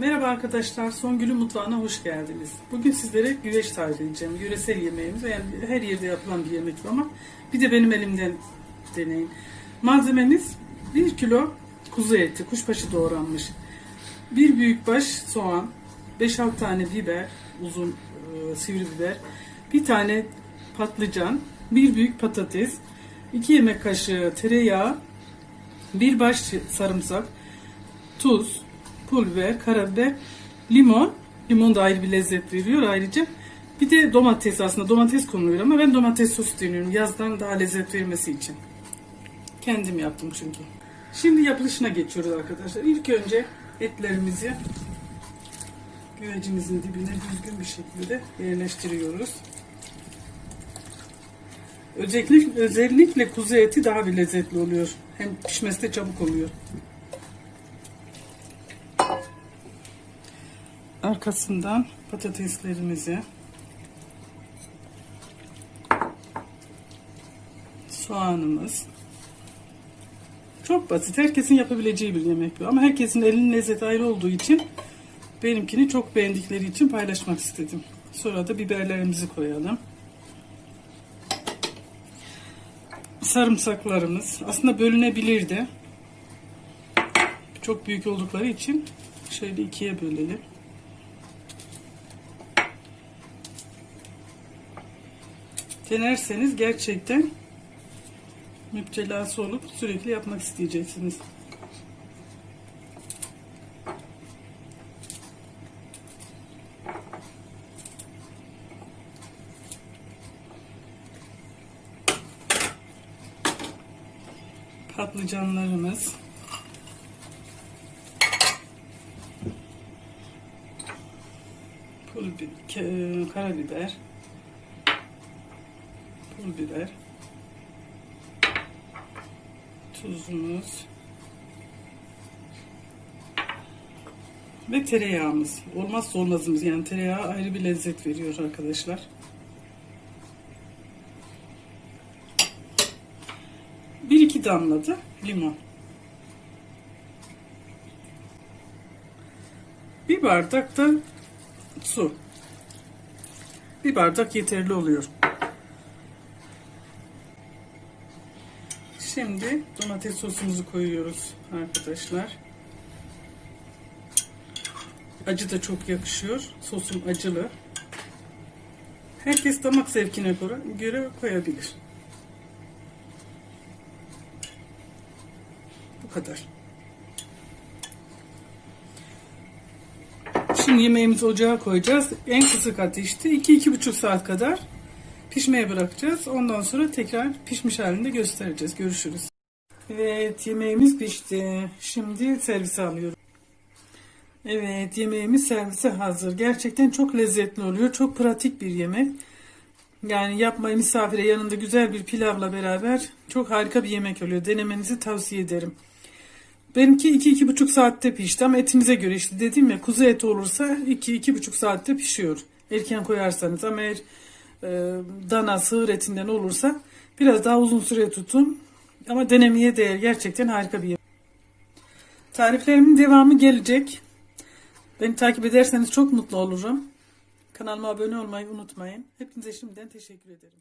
Merhaba arkadaşlar, Songül'ün mutfağına hoş geldiniz. Bugün sizlere güveç tarif edeceğim. Yöresel yemeğimiz, yani her yerde yapılan bir yemek ama bir de benim elimden deneyin. Malzememiz 1 kilo kuzu eti, kuşbaşı doğranmış. 1 büyükbaş soğan, 5-6 tane biber, uzun e, sivri biber, bir tane patlıcan, bir büyük patates, 2 yemek kaşığı tereyağı, bir baş sarımsak, tuz, pul biber, karabiber, limon. Limon da ayrı bir lezzet veriyor ayrıca. Bir de domates aslında domates konuluyor ama ben domates sosu deniyorum. Yazdan daha lezzet vermesi için. Kendim yaptım çünkü. Şimdi yapılışına geçiyoruz arkadaşlar. İlk önce etlerimizi güvecimizin dibine düzgün bir şekilde yerleştiriyoruz. Özellikle, özellikle kuzu eti daha bir lezzetli oluyor. Hem pişmesi de çabuk oluyor. Arkasından patateslerimizi soğanımız çok basit. Herkesin yapabileceği bir yemek bu. Ama herkesin elinin lezzeti ayrı olduğu için benimkini çok beğendikleri için paylaşmak istedim. Sonra da biberlerimizi koyalım. Sarımsaklarımız aslında bölünebilirdi. Çok büyük oldukları için şöyle ikiye bölelim. Denerseniz gerçekten müptelası olup sürekli yapmak isteyeceksiniz. Patlıcanlarımız pul bi- ke- karabiber pul biber tuzumuz. Ve tereyağımız. Olmazsa olmazımız. Yani tereyağı ayrı bir lezzet veriyor arkadaşlar. Bir iki damla da limon. Bir bardak da su. Bir bardak yeterli oluyor Şimdi domates sosumuzu koyuyoruz arkadaşlar. Acı da çok yakışıyor. Sosum acılı. Herkes damak zevkine göre, göre koyabilir. Bu kadar. Şimdi yemeğimizi ocağa koyacağız. En kısık ateşte 2-2,5 saat kadar pişmeye bırakacağız. Ondan sonra tekrar pişmiş halinde göstereceğiz. Görüşürüz. Evet yemeğimiz pişti. Şimdi servise alıyorum. Evet yemeğimiz servise hazır. Gerçekten çok lezzetli oluyor. Çok pratik bir yemek. Yani yapmayı misafire yanında güzel bir pilavla beraber çok harika bir yemek oluyor. Denemenizi tavsiye ederim. Benimki 2-2,5 saatte pişti ama etimize göre işte dedim ya kuzu eti olursa 2-2,5 saatte pişiyor. Erken koyarsanız ama eğer e, dana sığır etinden olursa biraz daha uzun süre tutun. Ama denemeye değer. Gerçekten harika bir yemek. Tariflerimin devamı gelecek. Beni takip ederseniz çok mutlu olurum. Kanalıma abone olmayı unutmayın. Hepinize şimdiden teşekkür ederim.